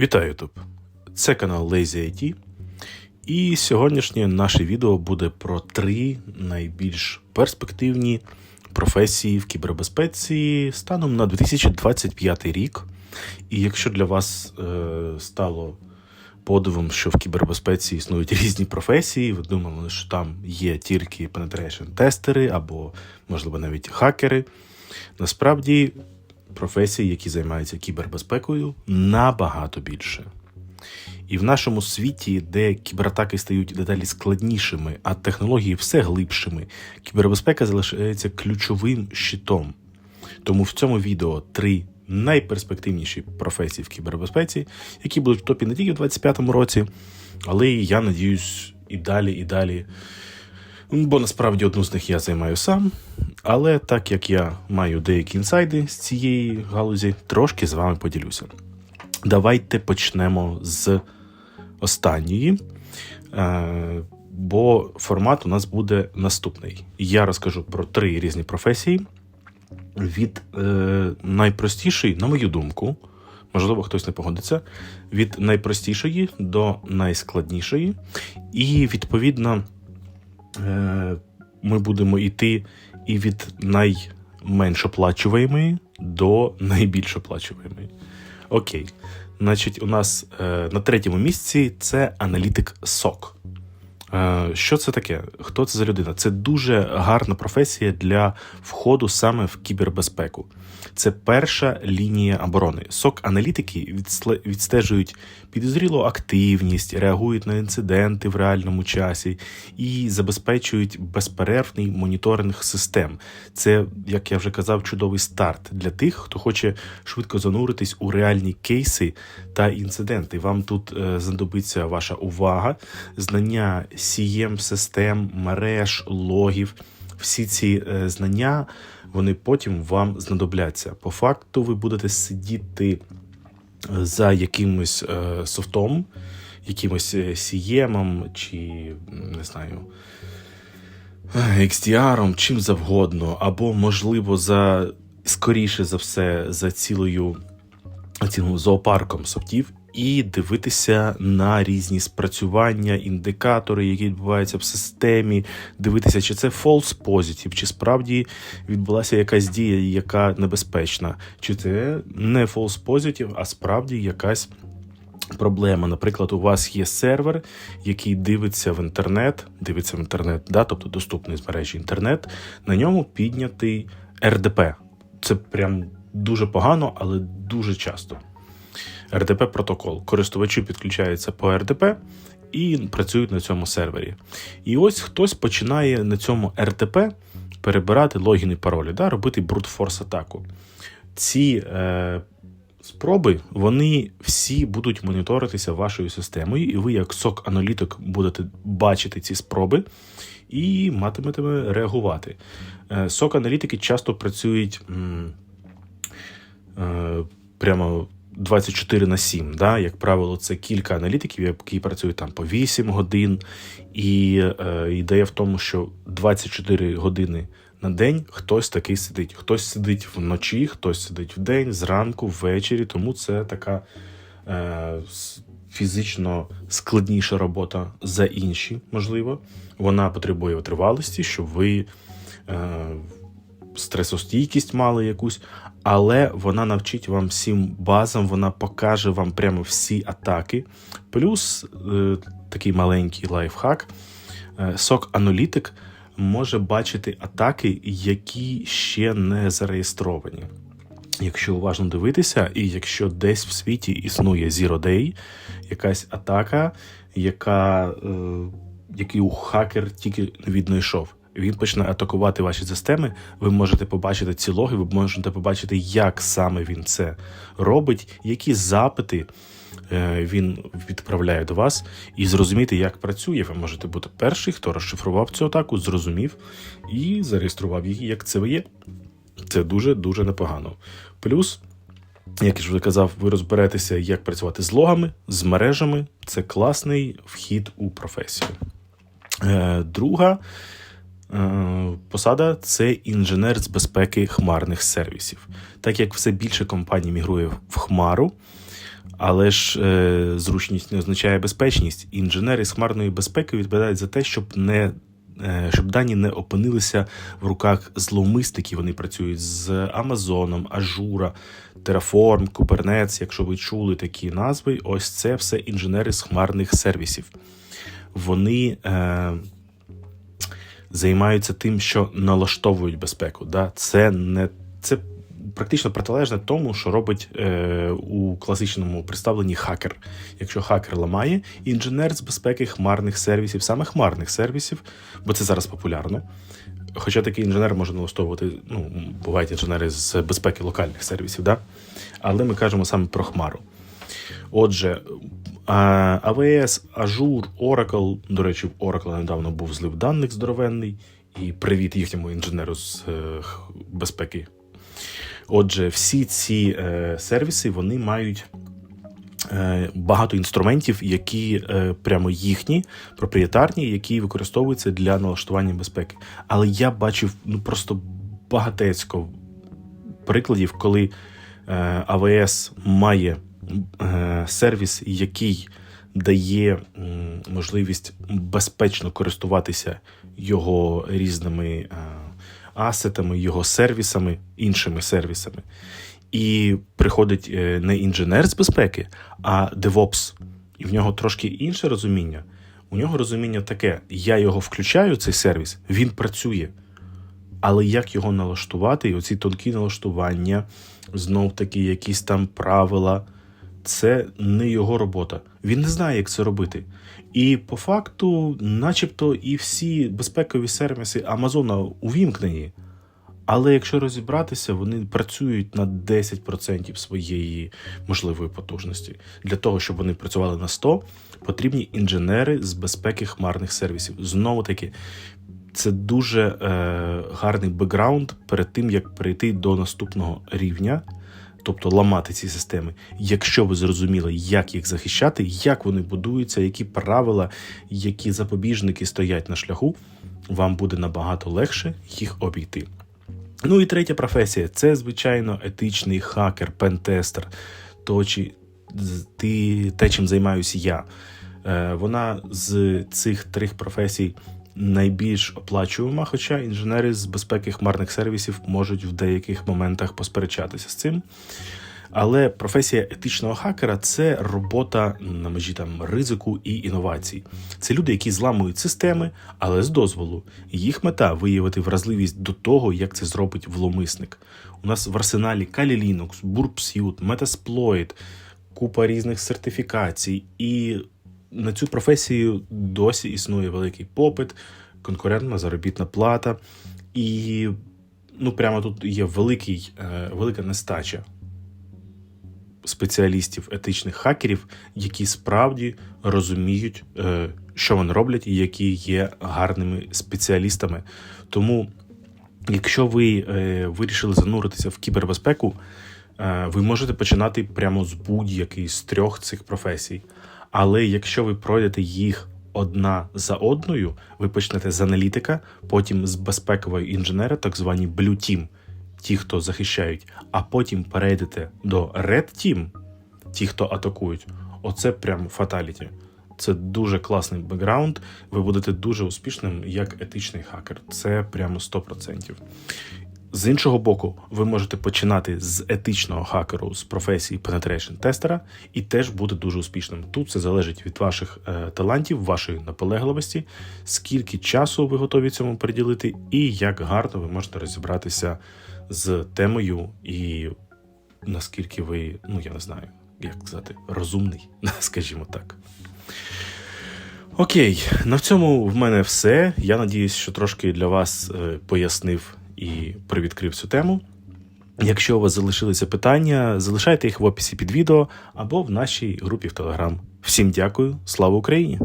Вітаю YouTube! Це канал Lazy IT. І сьогоднішнє наше відео буде про три найбільш перспективні професії в кібербезпеці станом на 2025 рік. І якщо для вас е, стало подивом, що в кібербезпеці існують різні професії, ви думали, що там є тільки penetration тестери або, можливо, навіть хакери. Насправді професій, які займаються кібербезпекою, набагато більше. І в нашому світі, де кібератаки стають дедалі складнішими, а технології все глибшими, кібербезпека залишається ключовим щитом. Тому в цьому відео три найперспективніші професії в кібербезпеці, які будуть в топі не тільки в 2025 році, але і я надіюсь, і далі, і далі. Бо насправді одну з них я займаю сам. Але так як я маю деякі інсайди з цієї галузі, трошки з вами поділюся. Давайте почнемо з останньої, е, бо формат у нас буде наступний. Я розкажу про три різні професії. Від е, найпростішої, на мою думку, можливо, хтось не погодиться, від найпростішої до найскладнішої. І, відповідно, ми будемо йти і від найменш оплачуваємої до найбільш оплачуваємої. Окей. Значить, у нас е, на третьому місці це аналітик СОК. Е, що це таке? Хто це за людина? Це дуже гарна професія для входу саме в кібербезпеку. Це перша лінія оборони. Сок-аналітики відстежують підозрілу активність, реагують на інциденти в реальному часі і забезпечують безперервний моніторинг систем. Це, як я вже казав, чудовий старт для тих, хто хоче швидко зануритись у реальні кейси та інциденти. Вам тут е, знадобиться ваша увага, знання cm систем, мереж, логів. Всі ці е, знання вони потім вам знадобляться. По факту, ви будете сидіти е, за якимось е, софтом, якимось CM чи не знаю. XDR, чим завгодно, або, можливо, за скоріше за все, за цілою цілим зоопарком софтів, і дивитися на різні спрацювання, індикатори, які відбуваються в системі, дивитися, чи це false positive, чи справді відбулася якась дія, яка небезпечна, чи це не false positive, а справді якась. Проблема, наприклад, у вас є сервер, який дивиться в інтернет, дивиться в інтернет, да, тобто доступний з мережі інтернет. На ньому піднятий РДП. Це прям дуже погано, але дуже часто. РДП протокол. Користувачі підключаються по РДП і працюють на цьому сервері. І ось хтось починає на цьому РТП перебирати логіни паролі, да, робити брутфорс атаку. Ці е, спроби вони всі будуть моніторитися вашою системою, і ви, як сок-аналітик, будете бачити ці спроби і матимете реагувати. Е, Сок-аналітики часто працюють м, е, прямо 24 на 7. Да? Як правило, це кілька аналітиків, які працюють там по 8 годин. І е, ідея в тому, що 24 години на день хтось такий сидить. Хтось сидить вночі, хтось сидить вдень, зранку, ввечері. Тому це така е, фізично складніша робота за інші, можливо. Вона потребує витривалості, щоб ви. Е, стресостійкість мали якусь, але вона навчить вам всім базам, вона покаже вам прямо всі атаки. Плюс е, такий маленький лайфхак. Е, Сок-аналітик може бачити атаки, які ще не зареєстровані. Якщо уважно дивитися, і якщо десь в світі існує Zero Day, якась атака, яка, е, яку хакер тільки віднайшов. Він почне атакувати ваші системи. Ви можете побачити ці логи, ви можете побачити, як саме він це робить, які запити е, він відправляє до вас, і зрозуміти, як працює. Ви можете бути перший, хто розшифрував цю атаку, зрозумів і зареєстрував її як це є. Це дуже дуже непогано. Плюс, як я вже казав, ви розберетеся, як працювати з логами, з мережами. Це класний вхід у професію. Е, Друга посада це інженер з безпеки хмарних сервісів. Так як все більше компаній мігрує в хмару, Але ж е, зручність не означає безпечність. Інженери з хмарної безпеки відповідають за те, щоб не е, щоб дані не опинилися в руках зловмисників. Вони працюють з Амазоном, Ажура, Terraform, Kubernetes. Якщо ви чули такі назви, ось це все інженери з хмарних сервісів. Вони е, займаються тим, що налаштовують безпеку. Да? Це не це практично протилежне тому, що робить е, у класичному представленні хакер. Якщо хакер ламає, інженер з безпеки хмарних сервісів, саме хмарних сервісів, бо це зараз популярно. Хоча такий інженер може налаштовувати, ну, бувають інженери з безпеки локальних сервісів, да? але ми кажемо саме про хмару. Отже, AWS, Azure, Oracle, до речі, в Oracle недавно був злив даних здоровенний, і привіт їхньому інженеру з е, безпеки. Отже, всі ці е, сервіси вони мають е, багато інструментів, які прямо їхні, проприєтарні, які використовуються для налаштування безпеки. Але я бачив ну просто багатецько прикладів, коли AWS має сервіс, який дає можливість безпечно користуватися його різними е, асетами, його сервісами, іншими сервісами. І приходить е, не інженер з безпеки, а DevOps. І в нього трошки інше розуміння. У нього розуміння таке: я його включаю, цей сервіс, він працює. Але як його налаштувати, і оці тонкі налаштування, знов таки якісь там правила, це не його робота. Він не знає, як це робити. І по факту, начебто, і всі безпекові сервіси Амазона увімкнені. Але якщо розібратися, вони працюють на 10% своєї можливої потужності. Для того, щоб вони працювали на 100, потрібні інженери з безпеки хмарних сервісів. Знову таки, це дуже е, гарний бекграунд перед тим, як перейти до наступного рівня, тобто ламати ці системи. Якщо ви зрозуміли, як їх захищати, як вони будуються, які правила, які запобіжники стоять на шляху, вам буде набагато легше їх обійти. Ну і третя професія це, звичайно, етичний хакер, пентестер, то, чи, ти, те, чим займаюся я. Е, вона з цих трьох професій найбільш оплачувана, хоча інженери з безпеки хмарних сервісів можуть в деяких моментах посперечатися з цим. Але професія етичного хакера це робота на межі там ризику і інновацій. Це люди, які зламують системи, але з дозволу. Їх мета виявити вразливість до того, як це зробить вломисник. У нас в арсеналі Kali Linux, Burp Suite, Metasploit, купа різних сертифікацій, і на цю професію досі існує великий попит, конкурентна заробітна плата, і ну прямо тут є великий, е, велика нестача спеціалістів, етичних хакерів, які справді розуміють, е, що вони роблять, і які є гарними спеціалістами. Тому, якщо ви е, вирішили зануритися в кібербезпеку, ви можете починати прямо з будь-якої з трьох цих професій. Але якщо ви пройдете їх одна за одною, ви почнете з аналітика, потім з безпекового інженера, так звані Blue Team, ті, хто захищають, а потім перейдете до Red Team, ті, хто атакують. Оце прям фаталіті. Це дуже класний бекграунд. Ви будете дуже успішним як етичний хакер. Це прямо 100%. З іншого боку, ви можете починати з етичного хакеру з професії penetration тестера і теж бути дуже успішним. Тут все залежить від ваших е, талантів, вашої наполегливості, скільки часу ви готові цьому приділити, і як гарно ви можете розібратися з темою, і наскільки ви, ну я не знаю, як сказати, розумний, скажімо так. Окей, на цьому в мене все. Я надіюсь, що трошки для вас е, пояснив і привідкрив цю тему. Якщо у вас залишилися питання, залишайте їх в описі під відео або в нашій групі в Телеграм. Всім дякую, слава Україні!